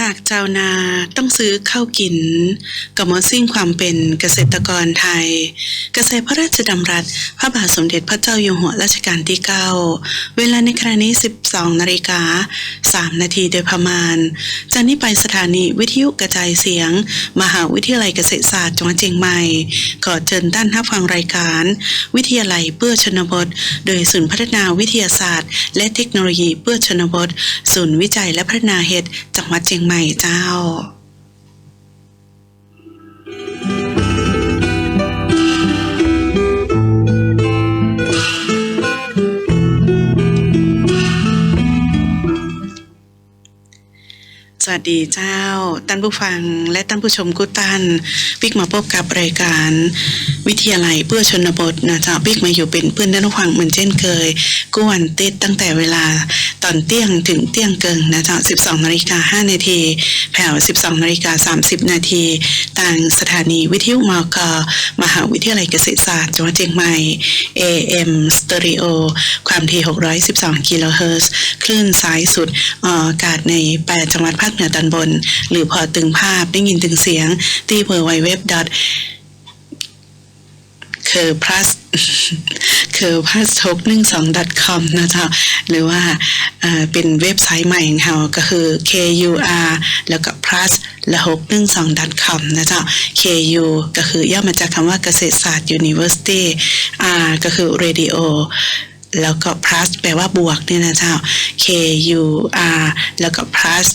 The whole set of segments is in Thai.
หากเจ้านาต้องซื้อข้าวกินก็หมดสิ้นความเป็นเกษตรกรไทย เกษตรพระราชดำรัส พระบาทสมเด็จพระเจ้าอยู่หัวรัชกาลที่ 9 เวลาในขณะนี้ 12 นาฬิกา 3 นาทีโดยประมาณ จากนี้ไปสถานีวิทยุกระจายเสียง มหาวิทยาลัยเกษตรศาสตร์จังหวัดเชียงใหม่ ขอเชิญท่านรับฟังรายการ วิทยาลัยเพื่อชนบท โดยศูนย์พัฒนาวิทยาศาสตร์ และเทคโนโลยีเพื่อชนบท ศูนย์วิจัยและพัฒนาเห็ดจังหวัดเชียงใหม่ใหม่เจ้า วัสดีเจ้าท่านผู้ฟังและท่านผู้ชมกุตันปิกมาพบกับรายการวิทยาลัยเพื่อชนบทนะเจ้าปิกมาอยู่เป็นเพื่อนท่านผู้ฟังเหมือนเช่นเคยกวันติดตั้งแต่เวลาตอนเที่ยงถึงเที่ยงเกิงนะเจ้า12นาฬิกา5นาทีแผ่ว12นาฬิกา30นาทีต่างสถานีวิทยุมกมหาวิทยาลัยเกษตรศาสตร์จังหวัดเชียงใหม่ AM Stereo ความถี่612กิโลเฮิรตซ์คลื่นสายสุดออกอากาศใน8จังหวัดภาคเหนือตอนบน หรือพอตึงภาพได้ยินตึงเสียง ที่ www. เคอ plus เคอ plus ทกหนึ่งสอง com นะเจ้าหรือว่าเป็นเว็บไซต์ใหม่ของเราก็คือ kur แล้วก็ plus ละหกหนึ่งสอง com นะเจ้า ku ก็คือย่อมาจากคำว่าเกษตรศาสตร์ university r ก็คือ radio แล้วก็ plus แปลว่าบวกเนี่ยนะเจ้า k u r แล้วก็ plus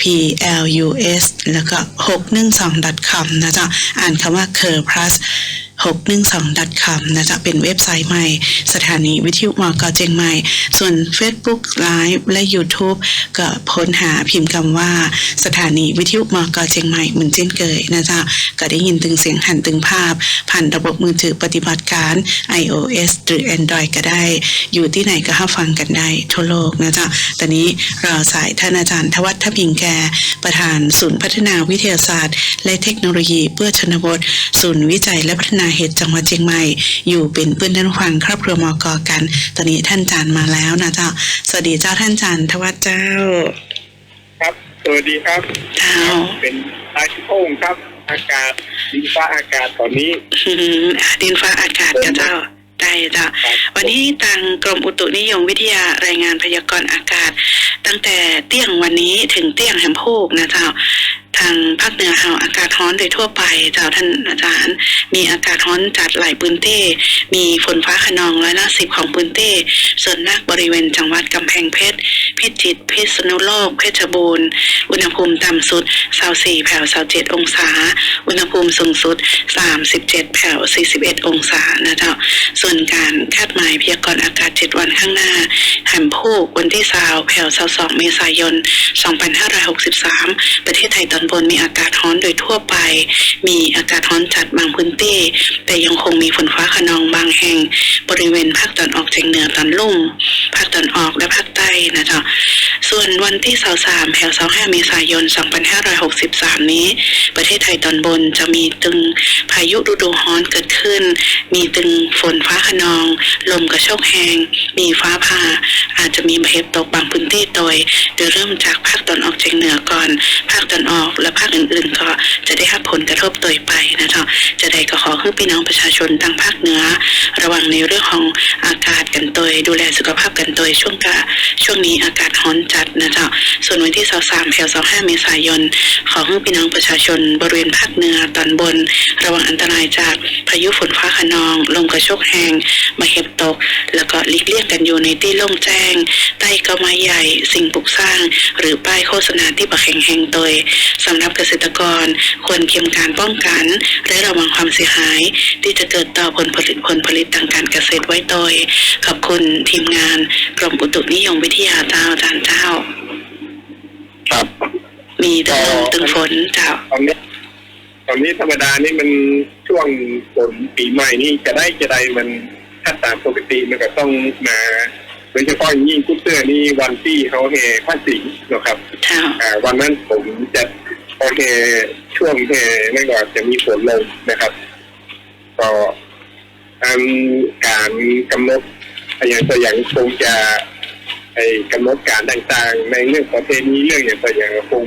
p l u s แล้วก็ 612.com นะเจ้า อ่านคำว่า cur plus 612ดั c o m นะจ๊ะเป็นเว็บไซต์ใหม่ สถานีวิทยุมอกเจงใหม่ ส่วน Facebook Live และ YouTube ก็พ้นหาพิมพ์คำว่าสถานีวิทยุมอกเจงใหม่เหมือนเช่นเคยนะจ๊ะก็ได้ยินตึงเสียงหันตึงภาพ ผ่านระบบมือถือปฏิบัติการ iOS หรือ Android ก็ได้ อยู่ที่ไหนก็ห้าฟังกันได้ทั่วโลกนะจ๊ะตอนนี้เราสายท่านอาจารย์ทวัฒทพิงแก ประธานศูนย์พัฒนาวิทยาศาสตร์ และเทคโนโลยีเพื่อชนบท ศูนย์วิจัยและพัฒนาเห็ดจังหวัดเชียงใหม่ อยู่เป็นเพื่อนท่านฟังครอบครัวมอกอกัน ตอนนี้ท่านจานมาแล้วนะเจ้า สวัสดีเจ้าท่านจานทวัฒน์เจ้า ครับสวัสดีครับเจ้าเป็นอาชิโพงครับ อากาศดินฟ้าอากาศตอนนี้อืมดินฟ้าอากาศกับเจ้าได้เจ้าครับวันนี้ทางกรมอุตุนิยมวิทยารายงานพยากรณ์อากาศ ตั้งแต่เที่ยงวันนี้ถึงเที่ยงแหมโพกนะเจ้า ทางภาคเหนือเฮาอากาศร้อนโดยทั่วไปเจ้าท่านอาจารย์ มีอากาศร้อนจัดหลายพื้นที่มีฝนฟ้าขนองร้อยละสิบของพื้นที่ส่วนมากบริเวณจังหวัดกำแพงเพชรพิจิตรพิษณุโลกเพชรบูรณ์อุณหภูมิต่ำสุด24แผ่ว27องศา อุณหภูมิสูงสุด 37แผ่ว41 องศานะเจ้าส่วนการคาดหมายพยากรณ์อากาศ 7 วันข้างหน้าแหมพูกวันที่20แผ่ว22เมษายน 2563 ประเทศไทยตอนบนมีอากาศร้อนโดยทั่วไป มีอากาศร้อนจัดบางพื้นที่ แต่ยังคงมีฝนฟ้าขนองบางแห่ง บริเวณภาคตอนออกเฉียงเหนือตอนลุ่ม ภาคตอนออกและภาคใต้นะจ้าส่วนวันที่23แผ่ว25เมษายน 2563 นี้ ประเทศไทยตอนบนจะมีตึงพายุฤดูร้อนเกิดขึ้น มีตึงฝนฟ้าขนอง ลมกระโชกแหงมีฟ้าผ่า อาจจะมีเห็บตกบางพื้นที่โดยโดยเริ่มจากภาคตอนออกเฉียงเหนือก่อน ภาคตอนออกและภาคอื่นๆ ก็จะได้รับผลกระทบโดยไปนะเจ้าจะได้ก็ขอให้พี่น้องประชาชนทางภาคเหนือ ระวังในเรื่องของอากาศกันโดยดูแลสุขภาพกันโดยช่วงกะช่วงนี้อากาศร้อนจัดนะเจ้าส่วนวันที่ 23แถว25 เมษายน ขอให้พี่น้องประชาชนบริเวณภาคเหนือตอนบน ระวังอันตรายจากพายุฝนฟ้าขนอง ลมกระโชกแหงมาเห็บตก แล้วก็หลีกเลี่ยงกันอยู่ในที่โล่งแจ้ง ใต้ก้าไม้ใหญ่ สิ่งปลูกสร้าง หรือป้ายโฆษณาที่ประแข่งแห่งโดยสำหรับเกษตรกรควรเตรียมการป้องกัน และระวังความเสียหาย ที่จะเกิดต่อผลผลิตผลผลิตทางการเกษตรไว้โดยขอบคุณทีมงานกรมอุตุนิยมวิทยาเจ้าอาจารย์เจ้า ครับมีตึงลมตึงฝนเจ้าตอนนี้ตอนนี้ธรรมดานี่มันช่วงฝนปีใหม่นี่จะได้จะได้มันถ้าตามปกติมันก็ต้องมาโดยเฉพาะอย่างยิ่งกุ๊เตอร์นี่วันที่เขาแห่ผ้าสีนะครับเจ้าอ่าวันนั้นผมจะพ อแห่ช่วงแห่นั่นก็จะมีฝนลงนะครับก็อันการกำหนดอย่างตัวอย่างคงจะไอ้กำหนดการต่างๆ ในเรื่องประเพณีเรื่องอย่างตัวอย่างคง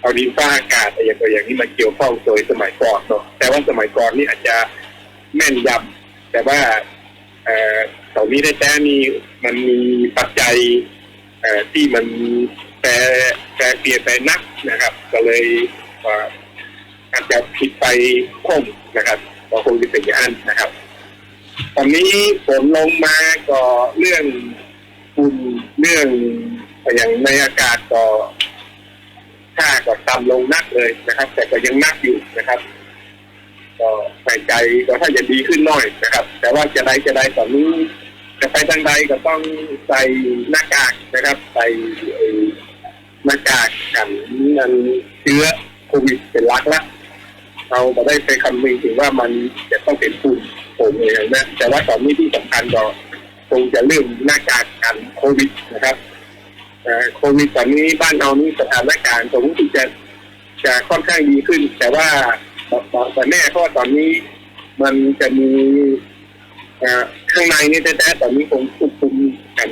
เอาดินฟ้าอากาศอะไรอย่างตัวอย่างนี้มาเกี่ยวข้องโดยสมัยก่อนเนาะแต่ว่าสมัยก่อนนี่อาจจะแม่นยำแต่ว่าเอ่อตอนนี้ได้แท้มีมันมีปัจจัยเอ่อที่มัน แปรแปรเปลี่ยนไปนักนะครับ ก็เลยอาจจะผิดไปคงนะครับก็คงจะเป็นอย่างนั้นนะครับ ตอนนี้ฝนลงมาก็เรื่องฝุ่นเรื่องอย่างในอากาศก็ค่าก็ต่ำลงนักเลยนะครับ แต่ก็ยังนักอยู่นะครับ ก็ใส่ใจก็ถ้าจะดีขึ้นหน่อยนะครับ แต่ว่าจะได้จะได้ตอนนี้จะไปทางใดก็ต้องใส่หน้ากากนะครับ ใส่ ไอ้หน้ากากกันมันเชื้อโควิดเป็นลักละเราไม่ได้ไปคำนึงถึงว่ามันจะต้องเป็นฝุ่นผมอย่างนั้นแต่ว่าตอนนี้ที่สำคัญก็คงจะเรื่องหน้ากากกันโควิดนะครับโควิดตอนนี้บ้านเรานี่สถานการณ์ผมรู้สึกจะจะค่อนข้างดีขึ้น แต่ว่าแต่แน่เพราะว่าตอนนี้มันจะมีข้างในนี่แท้ๆตอนนี้คงควบคุมกัน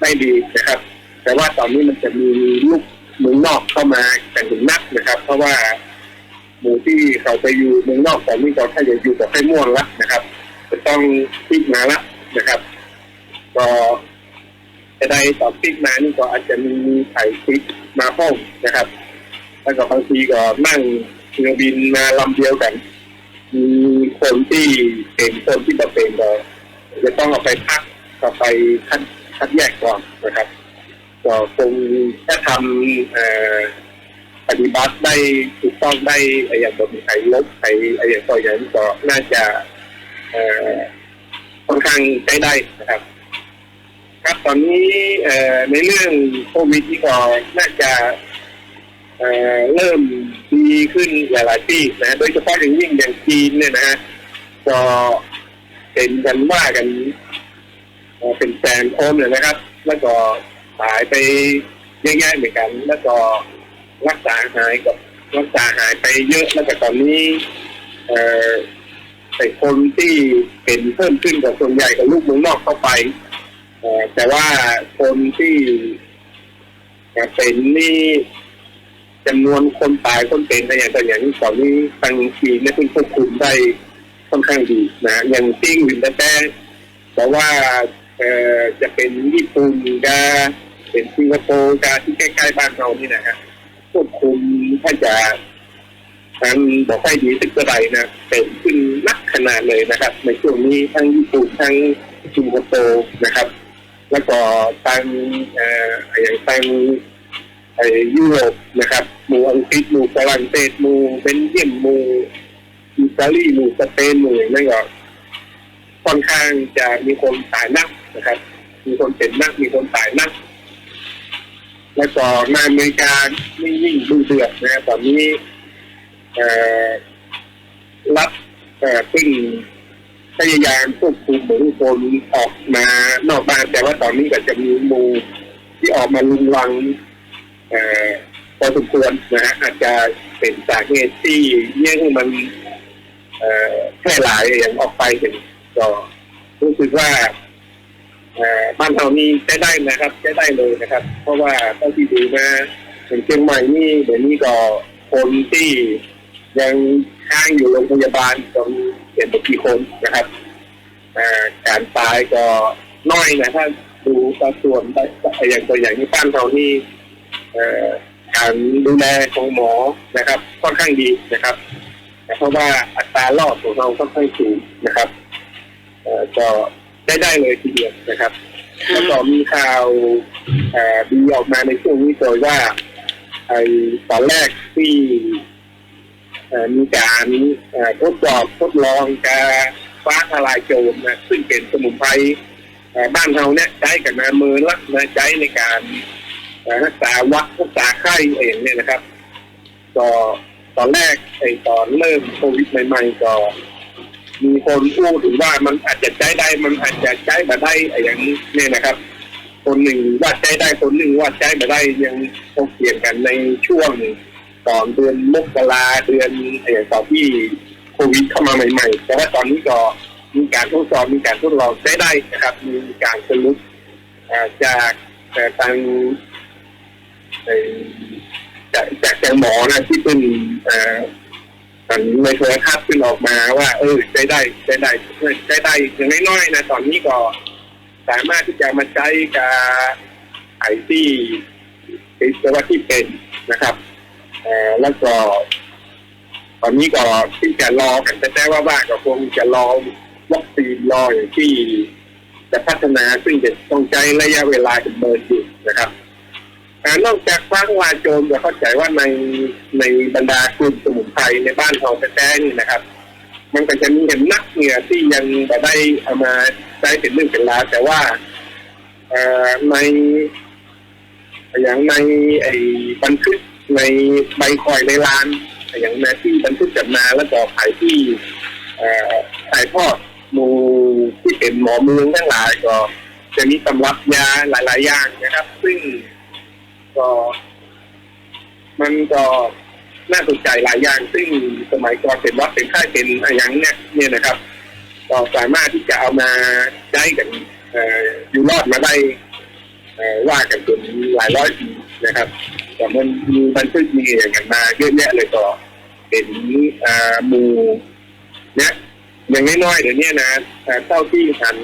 ได้ดีนะครับ แต่ว่าตอนนี้มันจะมีลูกเมืองนอกเข้ามากันถึงนักนะครับ เพราะว่าหมู่ที่เขาไปอยู่เมืองนอกตอนนี้ก็ถ้าจะอยู่กับไข้ม่วงละนะครับ จะต้องพิกมาละนะครับ ก็จะได้ตอบพิกมานี่ก็อาจจะมีไข่พิกมาห้องนะครับแล้วก็บางทีก็นั่งเรือบินมาลำเดียวกันมีคนที่เป็นคนที่จะเป็นก็จะต้องเอาไปพักเอาไปคัดคัดแยกก่อนนะครับ ก็คงถ้าทำอ่อปฏิบัติได้ถูกต้องได้อย่างแบบมีใครลบใครไอ้อย่างตัวอย่างก็น่าจะค่อนข้างใช้ได้นะครับ ครับตอนนี้ในเรื่องโควิดที่ก็น่าจะเเริ่มดีขึ้นหลายๆที่นะ โดยเฉพาะอย่างยิ่งอย่างจีนเนี่ยนะฮะก็เป็นกันว่ากันเอ่อเป็นแสนคนเลยนะครับ แล้วก็ หายไปเยอะแยะเหมือนกัน แล้วก็รักษาหายกับรักษาหายไปเยอะแล้วก็ตอนนี้ เอ่อแต่คนที่เป็นเพิ่มขึ้นกับส่วนใหญ่กับลูกเมืองนอกเข้าไปเอ่อแต่ว่าคนที่เป็นนี่จำนวนคนตายคนเป็นอะไรอย่างต่างอย่างนี้ตอนนี้ทางจีนเนี่ยเพิ่งควบคุมได้ค่อนข้างดีนะอย่างติ้งวินแต่แต่เพราะว่าเอ่อจะเป็นญี่ปุ่นกา เป็นสิงคโปร์การที่ใกล้ๆบ้านเรานี่นะฮะควบคุมถ้าจะทางบอกให้ดีสักเท่าไหร่นะเป็นขึ้นนักขนาดเลยนะครับ ในช่วงนี้ทั้งญี่ปุ่นทั้งสิงคโปร์นะครับ แล้วก็ทางเอ่ออย่างทางไอ้ยุโรปนะครับหมู่อังกฤษหมู่ฝรั่งเศสหมู่เบนเยียมหมู่อิตาลีหมู่สเปนมูอย่างนั่นก็ค่อนข้างจะมีคนตายนักนะครับ มีคนเป็นนักมีคนตายนัก แล้วก็ในอเมริกานี่ยิ่งดูเดือดนะตอนนี้รัฐเอ่อซึ่งพยายามควบคุมผู้คนออกมานอกบ้านแต่ว่าตอนนี้ก็จะมีมูที่ออกมาลุงลังอพอสมควรนะฮะอาจจะเป็นสาเหตุที่เยี่ยงมันแพร่หลายอย่างออกไปถึงก็รู้สึกว่า บ้านเรานี่ใช้ได้นะครับใช้ได้เลยนะครับ เพราะว่าเท่าที่ดูมาอย่างเชียงใหม่นี่เดี๋ยวนี้ก็คนที่ยังค้างอยู่โรงพยาบาลก็มีเห็นกี่คนนะครับเอ่การตายก็น้อยนะถ้าดูสัดส่วนอย่างตัวอย่างที่บ้านเรานี่การดูแลของหมอนะครับค่อนข้างดีนะครับเพราะว่าอัตรารอดของเราค่อนข้างสูงนะครับก็ ได้ได้เลยทีเดียวนะครับแล้วก็มีข่าวเอ่อดีออกมาในช่วงนี้โดยว่าไอ้ตอนแรกที่เอ่อมีการเอ่อทดสอบทดลองกาฟ้าทลายโจรนะซึ่งเป็นสมุนไพรเอ่อบ้านเราเนี่ยใช้กับนาเมือละนะใช้ในการรักษาวัดรักษาไข้เองเนี่ยนะครับ ก็ตอนแรกไอ้ตอนเริ่มโควิดใหม่ ๆ ก็ มีคนพูดถึงว่ามันอาจจะใช้ได้มันอาจจะใช้มาได้อย่างนี้เนี่ยนะครับ คนหนึ่งว่าใช้ได้คนหนึ่งว่าใช้มาได้ยังตกเถียงกันในช่วงตอนเดือนมกราเดือนไอ้ตอนที่โควิดเข้ามาใหม่ๆ แต่ว่าตอนนี้ก็มีการทดสอบมีการทดลองใช้ได้นะครับ มีการสรุปจากเอ่ทางจากจากจากหมอนะที่เป็น เอ่ออันในโทรทัศน์ขึ้นออกมาว่า เออใช้ได้ใช้ได้ใช้ได้อย่างน้อยๆนะตอนนี้ก็สามารถที่จะมาใช้กับไอ้ที่ติดเชื้อที่เป็นนะครับออแล้วก็ ตอนนี้ก็ที่จะรอกันแต่ว่าว่าก็คงจะรอวัคซีนรออย่างที่จะพัฒนาซึ่งจะต้องใช้ระยะเวลาดำเนินอยู่นะครับ นอกจากฟ้างวาโจมจะเข้าใจว่าในในบรรดากลุ่มสมุนไพรในบ้านเราแท้ๆนี่นะครับ มันก็จะมีเห็นนักเนี่ยที่ยังจะได้เอามาใช้เป็นเรื่องเป็นราวแต่ว่าเอ่อในอย่างในไอ้บันทึกในใบคอยในลาน อย่างในที่บันทึกจำนาแล้วก็ขายที่เอ่อถ่ายทอมูที่เป็นหมอเมืองทั้งหลายก็จะมีตำรับยาหลาย ๆ อย่างนะครับ ซึ่ง ก็ มันก็น่าสนใจหลายอย่าง ซึ่งสมัยก่อนเป็นวัดเป็นค่ายเป็นอะไรอย่างเนี้ยเนี่ยนะครับก็สามารถที่จะเอามาใช้กันออยู่รอดมาได้ว่ากันจนหลายร้อยปีนะครับแต่มันมีบันทึกมีอย่างกันมาเยอะแยะเลยก็เป็นหมูเนี่ยอย่างน้อยๆเดี๋ยวนี้นะเอ่อเท่าที่หัน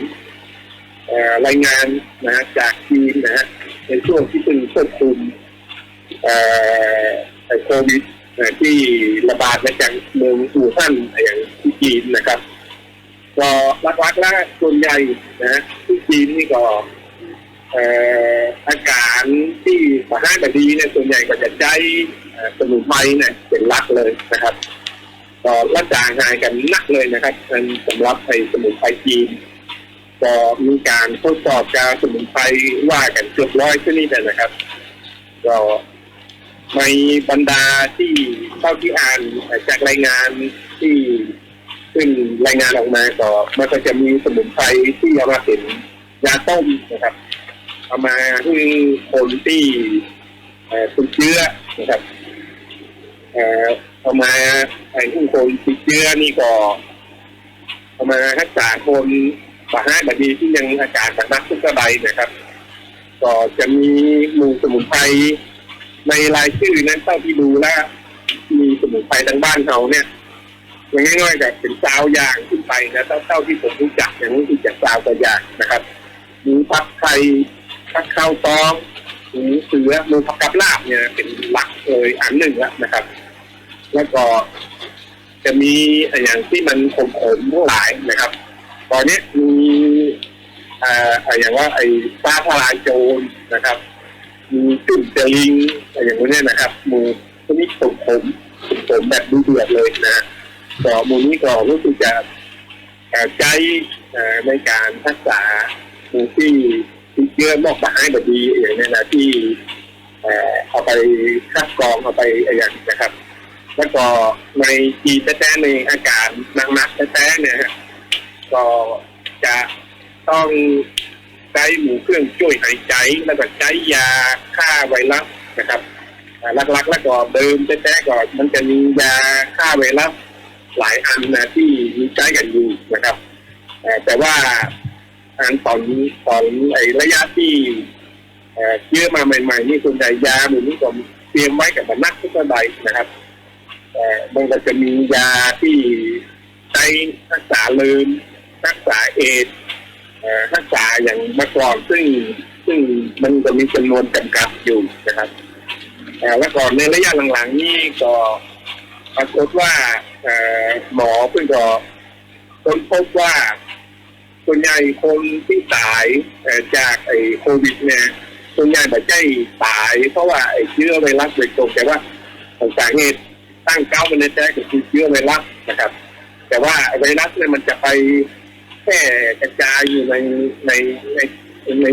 รายงานนะฮะจากทีมนะฮะ ในช่วงที่เพิ่งควบคุมเอ่อโควิดที่ระบาดมาจากเมืองอู่ฮั่นอย่างที่จีนนะครับ ก็ลักๆแล้วส่วนใหญ่นะที่จีนนี่ก็เอ่ออาการที่ปะห้าบดีเนี่ยส่วนใหญ่ก็จะใช้สมุนไพรเนี่ยเป็นหลักเลยนะครับก็ละจางหายกันนักเลยนะครับสำหรับไอ้สมุนไพรจีน ก็มีการทดสอบการสมุนไพรว่ากันเกือบร้อยชนิดนะครับ ก็ในบรรดาที่เท่าที่อ่านจากรายงานที่ขึ้นรายงานออกมาก็มันก็จะมีสมุนไพรที่เอามาเป็นยาต้มนะครับ เอามาให้คนที่เอ่อติดเชื้อนะครับเอามาไอ้ผู้คนติดเชื้อนี่ก็เอามารักษาคน ปะห้าบดีที่ยังอาการจากนักทุกใบนะครับ ก็จะมีหมู่สมุนไพรในรายชื่อนั้นเท่าที่ดูแล้วมีสมุนไพรทางบ้านเขาเนี่ยอย่างง่ายๆกับเป็นซาวอย่างขึ้นไปนะเท่าเท่าที่ผมรู้จักอย่างนี้ที่จะซาวตัวอย่างนะครับมีพักไทยพักข้าวตองหมูเสือหมูผักกับลาบเนี่ยเป็นหลักเลยอันหนึ่งแล้วนะครับ แล้วก็จะมีอย่างที่มันขมๆทั้งหลายนะครับ ตอนนี้มีอ่ออย่างว่าไอ้ฟ้าทลายโจรนะครับ มีจุ่มเจลิงอย่างนี้นะครับมูพวกนี้ผมผมผมแบบดูเดือดเลยนะฮะก็มูนี้ก็รู้สึกจะใจในการรักษาหมูที่ที่เชื้อมอกบาให้บดีอย่างนี้นะที่เอาไปคัดกรองเอาไปอะไรอย่างนี้นะครับ แล้วก็ในจีแท้ๆในอากาศหนักๆแท้ๆเนี่ย ก็จะต้องใช้หมูเครื่องช่วยหายใจ แล้วก็ใช้ยาฆ่าไวรัสนะครับหลักๆ แล้วก็เดิมแท้ๆก่อนมันจะมียาฆ่าไวรัสหลายอันนะที่มีใช้กันอยู่นะครับ แต่ว่าอันตอนตอนไอ้ระยะที่เอ่อเชื้อมาใหม่ๆ นี่ส่วนใหญ่ยาหมูนี้ผมเตรียมไว้กับนักทุกใบนะครับเอ่อมันก็จะมียาที่ใช้รักษาลืม รักษาเอดส์รักษาอย่างเมื่อก่อนซึ่งซึ่งมันจะมีจำนวนจำกัดอยู่นะครับเอ่อแล้วก่อนในระยะหลังๆนี่ก็ปรากฏว่าหมอเพิ่งก็ค้นพบว่าส่วนใหญ่คนที่ตายจากไอ้โควิดเนี่ยส่วนใหญ่ไม่ใช่ตาย เพราะว่าไอ้เชื้อไวรัสโดยตรงแต่ว่าสาเหตุตั้งเก้ามันในใจก็คือเชื้อไวรัสนะครับ แต่ว่าไวรัสเนี่ยมันจะไป แพร่กระจายอยู่ในในในในใน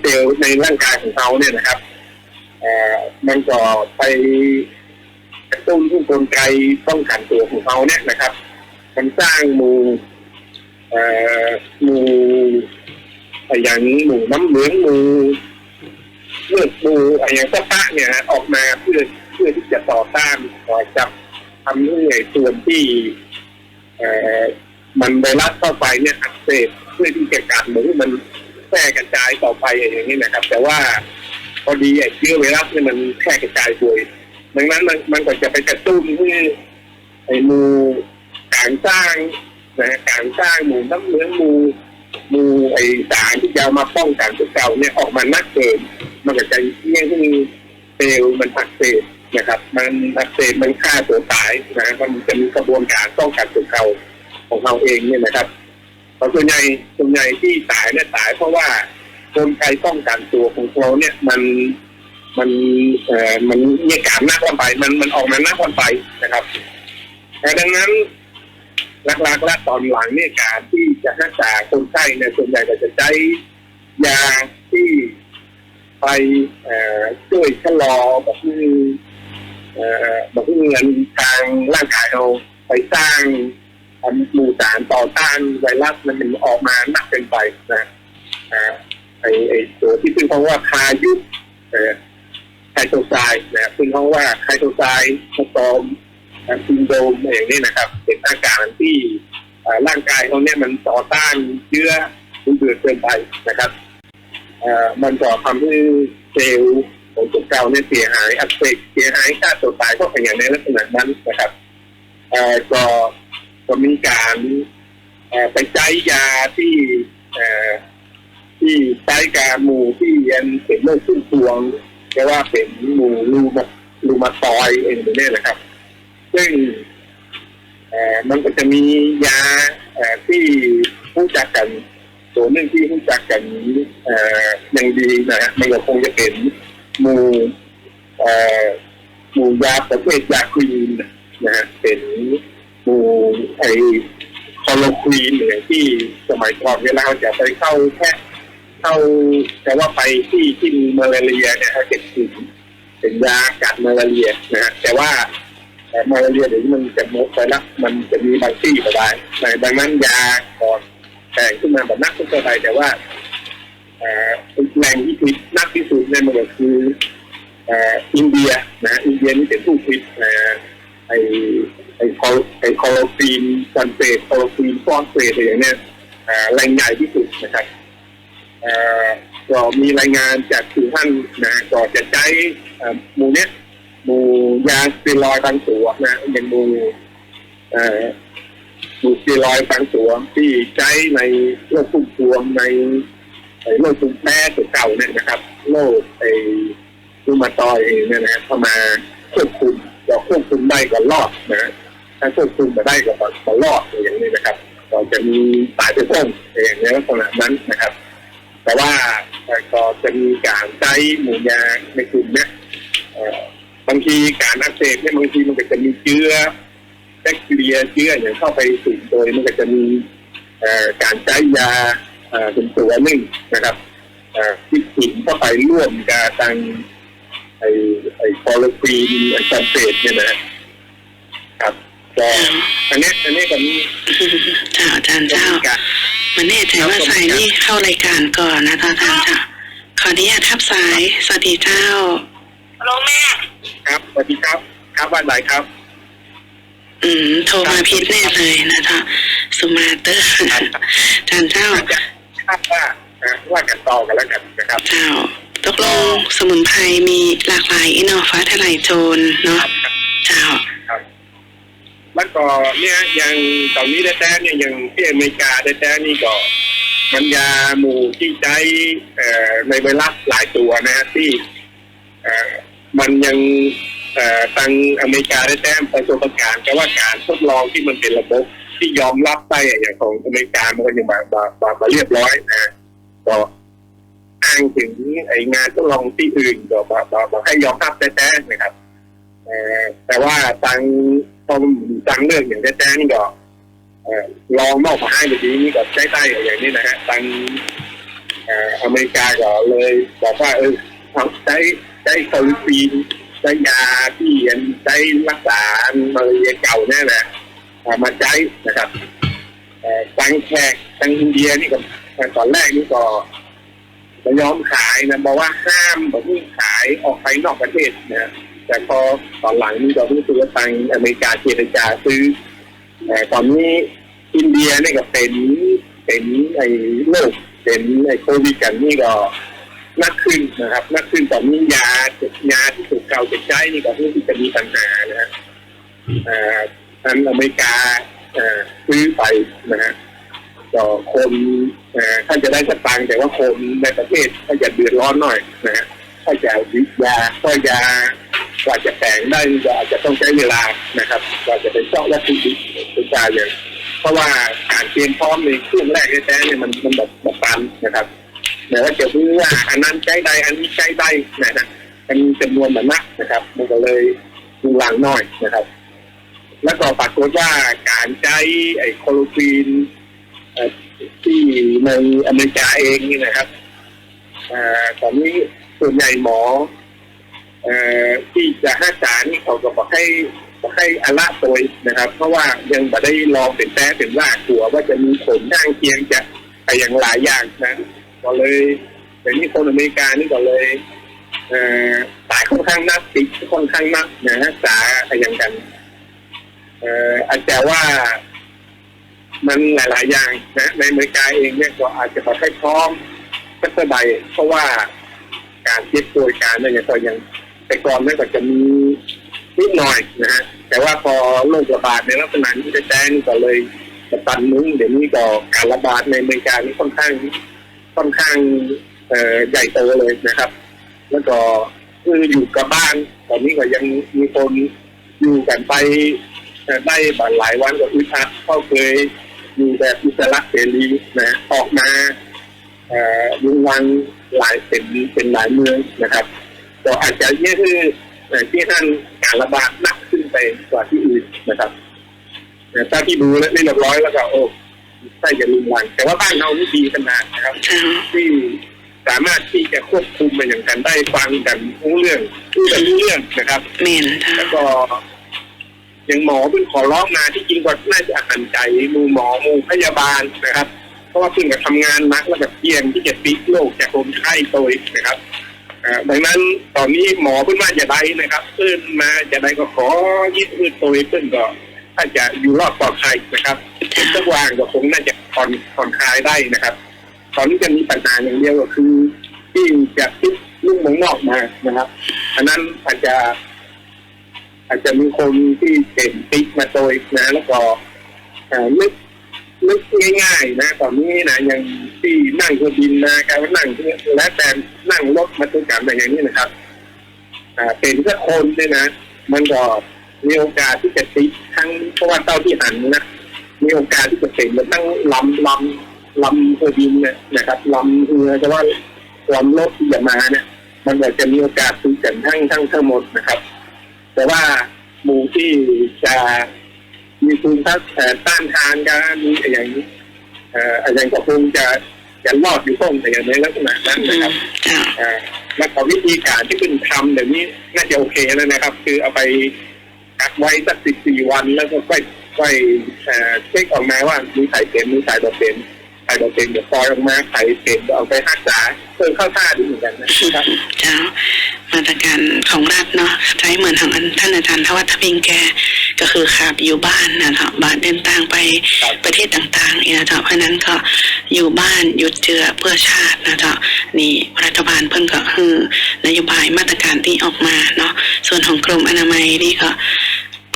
เซลล์ในร่างกายของเขาเนี่ยนะครับเอ่อมันก็ไปกระตุ้นทุกกลไกป้องกันตัวของเขาเนี่ยนะครับ มันสร้างหมูเอ่อหมูอะไรอย่างหมูน้ำเหลืองหมูเลือดหมูอะไรอย่างต่างๆเนี่ยฮะออกมาเพื่อเพื่อที่จะต่อต้านต่อจับทำให้ส่วนที่เอ่อ มันไวรัสเข้าไปเนี่ยอักเสบเพื่อที่จะกันเหมือนมันแพร่กระจายต่อไปอย่างนี้นะครับ แต่ว่าพอดีไอ้เชื้อไวรัสเนี่ยมันแพร่กระจายโดยดังนั้นมันมันก็จะไปกระตุ้นให้ไอ้มูการสร้างนะการสร้างหมูน้ำเนื้อมูมูไอ้สารที่จะมาป้องกันตัวเก่าเนี่ยออกมานักเกินมันก็จะเงี้ยที่เซลล์มันอักเสบนะครับ มันอักเสบมันฆ่าตัวตายนะมันจะมีกระบวนการป้องกันตัวเก่า ของเราเองเนี่ยนะครับพราะส่วนใหญ่ส่วนใหญ่ที่ตายเนี่ยตายเพราะว่ากลไกป้องกันตัวของเราเนี่ยมันมันเอ่อมันมีอาการหน้าวันไป มันมันออกมาหน้าวันไปนะครับแต่ดังนั้นหลักๆและตอนหลังเนี่ยการที่จะรักษาคนไข้เนี่ยส่วนใหญ่ก็จะใช้ยาที่ไปเอ่อช่วยชะลอแบบที่เอ่อแบบที่เงินทางร่างกายเราไปสร้าง หมู่สารต่อต้านไวรัสมันออกมาหนักเกินไปนะไอไอตัวที่ซึ่งเขาว่าพายุเอ่อไคโตไซน์นะซึ่งเขาว่าไคโตไซน์สตอมซินโดมอย่างนี้นะครับ เป็นอาการที่ร่างกายเขาเนี่ยมันต่อต้านเชื้อมันเดือดเกินไปนะครับอ่อมันก่อทำให้เซลล์ของตัวเก่าเนี่ยเสียหายอักเสบเสียหายฆ่าตัวตายก็เป็นอย่างในลักษณะนั้นนะครับเอ่อ ก็มีการไปใช้ยาที่ที่ใช้การหมู่ที่ยังเป็นโรคขึ้นพวงเรียกว่าเป็นหมู่รูมารูมาตอยเองเนี่ยนะครับ ซึ่งมันก็จะมียาที่รู้จักกันตัวหนึ่งที่รู้จักกันอย่างดีนะฮะมันก็คงจะเป็นหมู่หมู่ยาประเภทยาควีนนะฮะเป็น หมู่ไอคอโลควีนอย่างที่สมัยก่อนเวลาจะไปเข้าแค่เข้าแต่ว่าไปที่ที่มีมาลาเรียเนี่ยฮะเก็บถึงเป็นยากัดมาลาเรียนะฮะแต่ว่าแต่มาลาเรียเดี๋ยวมันจะมดไปละมันจะมีบางที่ก็ได้ดังนั้นยาก่อนแต่งขึ้นมาแบบนักก็จะไปแต่ว่าแหล่งที่ผิดนักที่สุดเนี่ยมันก็คืออินเดียนะฮะอินเดียนี่เป็นผู้ผลิตเอ่อไอ ไอคอไอคอโลฟีนซันเฟตคอโลฟีนฟอสเฟตอะไรอย่างเนี้ยแหล่งใหญ่ที่สุดนะครับเอ่อก็มีรายงานจากคือท่านนะก็จะใช้อ่อหมูเนี้ยหมูยาสเตียรอยบางตัวนะอย่างหมูเอ่หมูสเตียรอยบางตัวที่ใช้ในโรคพุ่มพวงในในโรคภูมิแพ้ตัวเก่าเนี่ยนะครับโรคไอ้รูมาตอยเองเนี่ยนะเข้ามาควบคุมก็ควบคุมได้ก็รอดนะ ถ้าควบคุมมาได้ก็ก็รอดอย่างนี้นะครับก็จะมีสายไปพ่นอย่างนี้ลักษณะนั้นนะครับ แต่ว่าเอ่อก็จะมีการใช้หมูยาในกลุ่มเนี้ยบางทีการอักเสบเนี่ยบางทีมันก็จะมีเชื้อแบคทีเรียเชื้ออย่างเข้าไปถึงโดยมันก็จะมีการใช้ยาเป็นตัวหนึ่งนะครับที่ถึงเข้าไปร่วมกับทางไอไอคอลฟีนไอซัลเฟตเนี่ยนะ ครับก็อันเนี้ยอันนี้ก็มีเจ้าอาจารย์ก็เจ้ามีการมันแน่ใจว่าสายนี้เข้ารายการก่อนนะเจ้าอาจารย์เจ้าขออนุญาตทับสาย สวัสดีเจ้าฮัลโหลแม่ครับสวัสดีครับ ครับว่าอะไรครับ อืม โทรมาพิษแน่เลยนะเจ้าสุมาเตอร์ครับอาจารย์เจ้าอาจจะคาดว่านะว่ากันต่อกันแล้วกันนะครับ เจ้าตกลงสมุนไพรมีหลากหลายอินอฟ้าทลายโจรเนาะ ก็เนี่ยอย่างตอนนี้ได้แต่เนี่ยอย่างที่อเมริกาได้แต่นี่ก็มันยาหมู่ที่ใช้ในไวรัสหลายตัวนะฮะที่มันยังทางอเมริกาได้แต้มประสบการณ์แต่ว่าการทดลองที่มันเป็นระบบที่ยอมรับได้อย่างของอเมริกามันก็ยังมามามามาเรียบร้อยนะก็อ้างถึงไองานทดลองที่อื่นก็มามามาให้ยอมรับแท้ๆนะครับ แต่ว่าทางพอมันทางเลือกอย่างแท้ๆนี่ก็ลองนอกมาให้แบบนี้นี่ก็ใช้ได้อย่างนี้นะฮะทางเออเมริกาก็เลยบอกว่าเออเอาใช้ใช้คอลิฟีนใช้ยาที่ยังใช้รักษามาเรียเก่าเนี่ยนะมาใช้นะครับเอ่อทางแขกทางอินเดียนี่ก็ตอนแรกนี่ก็ไม่ยอมขายนะบอกว่าห้ามแบบนี้ขายออกไปนอกประเทศนะ แต่พอตอนหลังนี่ก็เพิ่งซื้อทางอเมริกาเจรจาซื้อแต่ตอนนี้อินเดียนี่ก็เป็นเป็นไอ้โรคเป็นไอ้โควิดกันนี่ก็นักขึ้นนะครับนักขึ้นตอนนี้ยายาที่ถูกเก่าจะใช้นี่ก็เพื่อที่จะมีปัญหานะฮะอ่าทางอเมริกาซื้อไปนะฮะก็คนอ่าถ้าจะได้สตางค์แต่ว่าคนในประเทศก็จะเดือดร้อนหน่อยนะฮะถ้าจะวิทยาก็ยา กว่าจะแต่งได้ก็อาจจะต้องใช้เวลานะครับกว่าจะเป็นเจาะและติดเป็นการอย่างเพราะว่าการเตรียมพร้อมในช่วงแรกแท้ๆเนี่ยมันมันแบบแบบตันนะครับแต่ว่าจะรู้ว่าอันนั้นใช้ได้อันนี้ใช้ได้นะฮะมันจำนวนมันนักนะครับ มันก็เลยดูลังน้อยนะครับ แล้วก็ปรากฏว่าการใช้ไอ้โคโลฟีนที่ในอเมริกาเองนี่นะครับอ่าตอนนี้ส่วนใหญ่หมอ ที่จะให้สารเขาก็บอกให้บอกให้อละตัวนะครับ เพราะว่ายังไม่ได้ลองเป็นแท้เป็นว่ากลัวว่าจะมีผลข้างเคียงจะไปอย่างหลายอย่างนะก็เลยอย่างนี้คนอเมริกานี่ก็เลยเตายค่อนข้างนักติดค่อนข้างนักนะรักษาอะไรอย่างกันเอ่ออาจจะว่ามันหลาย ๆ อย่างนะในอเมริกาเองเนี่ยก็อาจจะบอกให้พร้อมสักเท่าใดเพราะว่าการเจ็บป่วยการอะไรอย่างก็ยัง แต่ก่อนเนี่ก็จะมีนิดหน่อยนะฮะแต่ว่าพอโรคระบาดในลักษณะนี้จะแจ้งก็เลยสะปันมุ้งเดี๋ยวนี้ก็การระบาดในอเมริกานี่ค่อนข้างค่อนข้างเอ่อใหญ่โตเลยนะครับ แล้วก็คืออยู่กับบ้าน ตอนนี้ก็ยังมีคนอยู่กันไปได้บัหลายวันก็อึดอัดเพราเคยอยู่แบบอิสระเสรีนะออกมาเอ่อยุงวังหลายเป็นเป็นหลายเมืองนะครับ ก็อาจจะเนี่ยคือที่ท่านการระบาดหนักขึ้นไปกว่าที่อื่นนะครับแต่ถ้าที่ดูแล้วเรียบร้อยแล้วก็โอ้ใช่จะรุนแรงแต่ว่าบ้านเรานี่ดีขนาดนะครับที่สามารถที่จะควบคุมมันอย่างกันได้ฟังกันรู้เรื่องพูดกันรู้เรื่องนะครับแล้วก็อย่างหมอเพิ่งขอร้องมาที่จริงก็น่าจะหันใจมูหมอมูพยาบาลนะครับ เพราะว่าเพิ่งจะทำงานหนักแล้วก็เสี่ยงที่จะติดโรคจากคนไข้ตัวนะครับ ดังนั้นตอนนี้หมอเพิ่งมาจะได้นะครับเพิ่นมาจะได้ก็ขอยืดมือตัวเพิ่นก็ถ้าจะอยู่รอดปลอดภัยนะครับเป็นสักวางก็คงน่าจะผ่อนผ่อนคลายได้นะครับ ตอนนี้จะมีปัญหาอย่างเดียวก็คือที่จะคิดลูกเมืองนอกมานะครับอันนั้นอาจจะ อาจจะมีคนที่เก่งติ๊กมาโดยนะแล้วก็อ่อนึก นึกง่ายๆนะตอนนี้นะยังที่นั่งเครื่องบินมาการนั่งและแต่นั่งรถมาตุกรรมอะไรอย่างนี้นะครับอ่าเป็นแค่คนเนี่ยนะ มันก็มีโอกาสที่จะติดทั้งเพราะว่าเต้าที่หันนะมีโอกาสที่จะเป็นมันตั้งลำลำลำเครื่องบินเนี่ยนะครับลำเรือแต่ว่าลำรถที่จะมาเนี่ยมันก็จะมีโอกาสติดกันทั้งทั้งทั้งหมดนะครับ แต่ว่าหมู่ที่จะ มีภูมิต้านทานกันมีอย่างนี้เอ่ออะไรก็คงจะจะรอดอยู่ต้นแต่อย่างในลักษณะนั้นอืนะครับมเจ้าอ่าแล้วก็วิธีการที่คุณทำเดี๋ยวนี้น่าจะโอเคแล้วนะครับ คือเอาไปกักไว้สักสิบสี่วันแล้วก็ค่อยค่อยเอ่อเช็คออกมาว่ามีไข่เป็นมีไข่ดอกเป็นไข่ดอกเป็นเดี๋ยวปล่อยออกมาไข่เป็นเอาไปรักษาเพิ่มเข้าท่าดีเหมือนกันนะครับเจ้ามาตรการของรัฐเนาะใช้เหมือนของท่านอาจารย์ทวัฒพิงแก ก็คือขาบอยู่บ้านนะครับบ้านเดินทางไปครับประเทศต่างๆเนี่ยนะเจ้าเพราะฉะนั้นก็อยู่บ้านหยุดเจือเพื่อชาตินะเจ้านี่รัฐบาลเพิ่งก็คือนโยบายมาตรการที่ออกมาเนาะส่วนของกรมอนามัยนี่ก็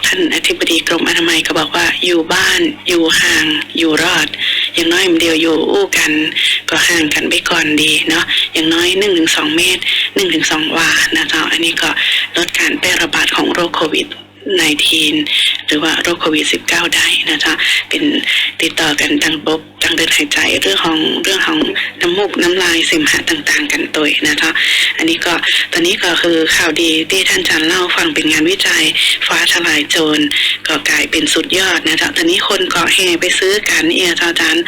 ท่านอธิบดีกรมอนามัยก็บอกว่าอยู่บ้านอยู่ห่างอยู่รอด อย่างน้อยมันเดียวอยู่อู้กัน ก็ห่างกันไปก่อนดีเนาะอย่างน้อยหนึ่งถึงสองเมตรหนึ่งถึงสองวานะเจ้าอันนี้ก็ลดการแพร่ระบาดของโรคโควิด 19 หรือว่าโรคโควิด 19 ได้นะจ๊ะเป็นติดต่อกันทางบบทางเดินหายใจเรื่องของเรื่องของน้ำมูกน้ำลายเสมหะต่างๆ กันตัวนะจ๊ะอันนี้ก็ตอนนี้ก็คือข่าวดีที่ท่านอาจารย์เล่าฟังเป็นงานวิจัยฟ้าทลายโจรก็กลายเป็นสุดยอดนะจ๊ะตอนนี้คนเกาะแห่ไปซื้อกันเนี่ยอาจารย์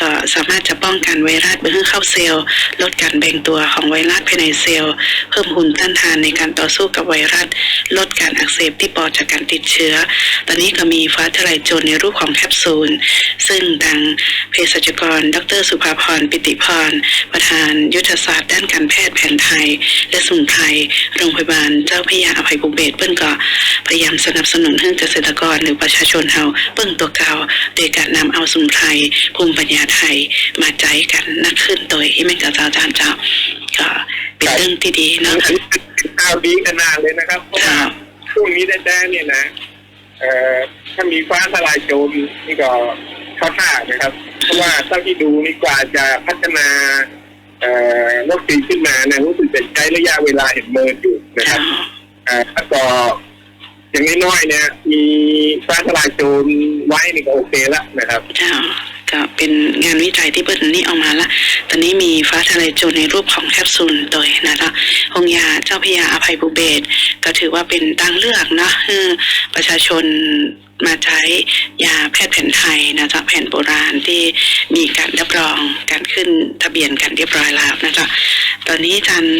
ก็สามารถจะป้องกันไวรัสเพื่อเข้าเซลล์ลดการแบ่งตัวของไวรัสภายในเซลล์ เพิ่มหุ่นต้านทานในการต่อสู้กับไวรัส ลดการอักเสบที่ปอดจากการติดเชื้อ ตอนนี้ก็มีฟ้าทลายโจรในรูปของแคปซูล ซึ่งทางเภสัชกร ดร สุภาพร ปิติพร ประธานยุทธศาสตร์ด้านการแพทย์แผนไทย และสมุนไพร โรงพยาบาลเจ้าพระยาอภัยภูเบศรเปิ้นก็พยายามสนับสนุนให้เกษตรกรหรือประชาชนเฮาเปิ้งตัวเก่าโดยการนำเอาสมุนไพรภูมิปัญญาไทยมาใจกันนักขึ้นโดยที่แม่งกับเจ้าจานเจ้าก็เป็นเรื่องที่ดีอัเนาะนนี้เป็นข่าวดีขนาดเลยนะครับเพราะว่า ช่วงนี้แด้ๆเนี่ยนะเอ่อถ้ามีฟ้าทลายโจรนี่ก็เข้าท่านะครับ เพราะว่าเท่าที่ดูนี่กว่าจะพัฒนาเอ่อวัคซีนขึ้นมาเนี่ยรู้สึกจะใช้ระยะเวลาเห็นเมินอยู่นะครับเอ่อแล้วก็อย่างน้อยๆเนี่ย มีฟ้าทลายโจรไว้นี่ก็โอเคแล้วนะครับ จ้าก็เป็นงานวิจัยที่เปิ้ลนี่ออกมาละ ตอนนี้มีฟ้าทะลายโจรในรูปของแคปซูลโดยนะคะหงยาเจ้าพยาอภัยบูเบศก็ถือว่าเป็นตังเลือกนะประชาชน มาใช้ยาแพทย์แผนไทยนะจ๊ะแผนโบราณที่มีการรับรองการขึ้นทะเบียนกันเรียบร้อยแล้วนะจ๊ะตอนนี้จารย์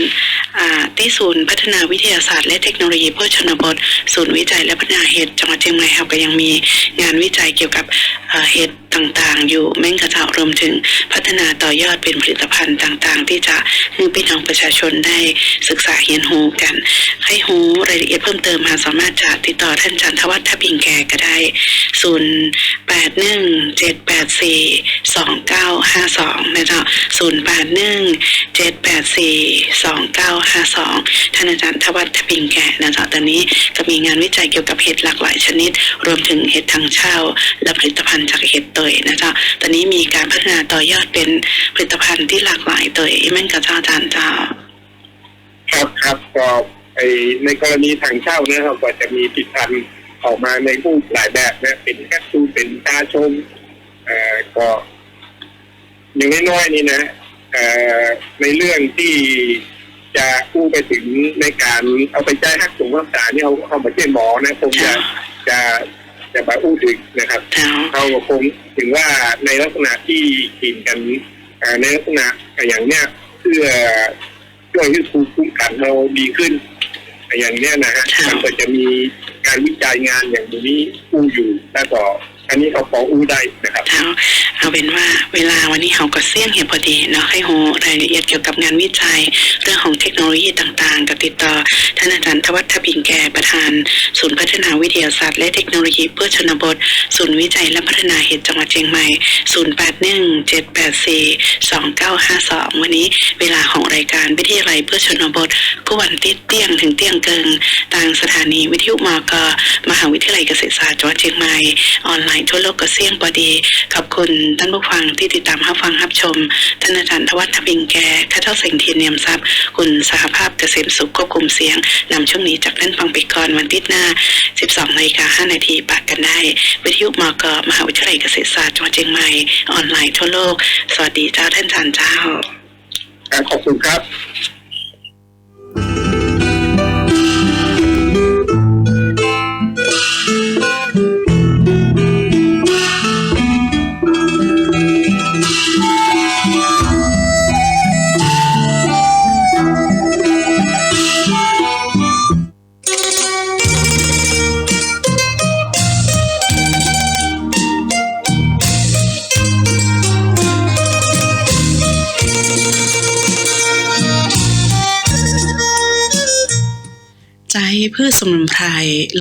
อ่าที่ศูนย์พัฒนาวิทยาศาสตร์และเทคโนโลยีเพื่อชนบท ศูนย์วิจัยและพัฒนาเห็ดจังหวัดเชียงใหม่ครับก็ยังมีงานวิจัยเกี่ยวกับเห็ดต่างๆ อยู่แม่งกระเจารวมถึงพัฒนาต่อยอดเป็นผลิตภัณฑ์ต่างๆ ที่จะให้พี่น้องประชาชนได้ศึกษาเรียนรู้กัน ให้รู้รายละเอียดเพิ่มเติมหาสามารถจะติดต่อท่านจันทวัฒน์ทับพิงแกก็ได้0 8 1 7 8 4 2 9 5 2 นะเจ้า 0 8 1 7 8 4 2 9 5 2 ท่านอาจารย์ทวัฒน์ทพิงแกนะเจ้าตอนนี้ก็มีงานวิจัยเกี่ยวกับเห็ดหลากหลายชนิด รวมถึงเห็ดทางเช่า และผลิตภัณฑ์จากเห็ดเตยนะเจ้า ตอนนี้มีการพัฒนาต่อยอดเป็นผลิตภัณฑ์ที่หลากหลายเตยแม่นกับเจ้าอาจารย์เจ้า ครับครับก็ไอในกรณีทางเช่าเนี่ยเราก็จะมีผลิตภัณฑ์ ออกมาในรูปหลายแบบนะเป็นแคปซูลเป็นตาชมเอ่อก็อย่างน้อยๆนี่นะเอ่อในเรื่องที่จะกู้ไปถึงในการเอาไปใช้ฮักสูงรักษาเนี่ยเอาเอามาเช่นหมอนะคงจะจะจะมาอู้ถึงนะครับเจ้าเขาคงถึงว่าในลักษณะที่กินกันในลักษณะอย่างเนี้ยเพื่อช่วยให้ภูมิคุ้มกันเราดีขึ้น อย่างเนี้ยนะฮะค่ะมันก็จะมีการวิจัยงานอย่างนี้อู้อยู่แล้วก็ อันนี้เขาขออู้ได้นะครับเท้าเอาเป็นว่าเวลาวันนี้เขาก็เสี่ยงเหียพอดีเนาะให้โหรายละเอียดเกี่ยวกับงานวิจัย เรื่องของเทคโนโลยีต่างๆ กับติดต่อท่านอาจารย์ทวัฒน์ทบิงแก่ประธาน ศูนย์พัฒนาวิทยาศาสตร์และเทคโนโลยีเพื่อชนบท ศูนย์วิจัยและพัฒนาเห็ดจังหวัดเชียงใหม่ 0817842952 วันนี้เวลาของรายการวิทยาลัยเพื่อชนบทก็วันติดเตี้ยงถึงเตี้ยงเกิงทางสถานีวิทยุมกมหาวิทยาลัยเกษตรศาสตร์จังหวัดเชียงใหม่ออนไลน์ทั่วโลกก็เสี่ยงพอดีขอบคุณท่านผู้ฟังที่ติดตามรับฟังรับชมท่านอาจารย์ทวัฒน์ทบิงแกข้าเจ้าเสงเทียนเนียมทรัพย์คุณสหภาพเกษมสุขควบคุมเสียงนำช่วงนี้จากท่นฟังไปก่อนวันที่หน้า 12นาฬิกา5นาทีปากกันได้ วิทยุมกมหาวิทยาลัยเกษตรศาสตร์จังหวัดเชียงใหม่ออนไลน์ทั่วโลก สวัสดีเจ้าท่านอาจารย์เจ้าขอบคุณครับ พืชสมุนไพร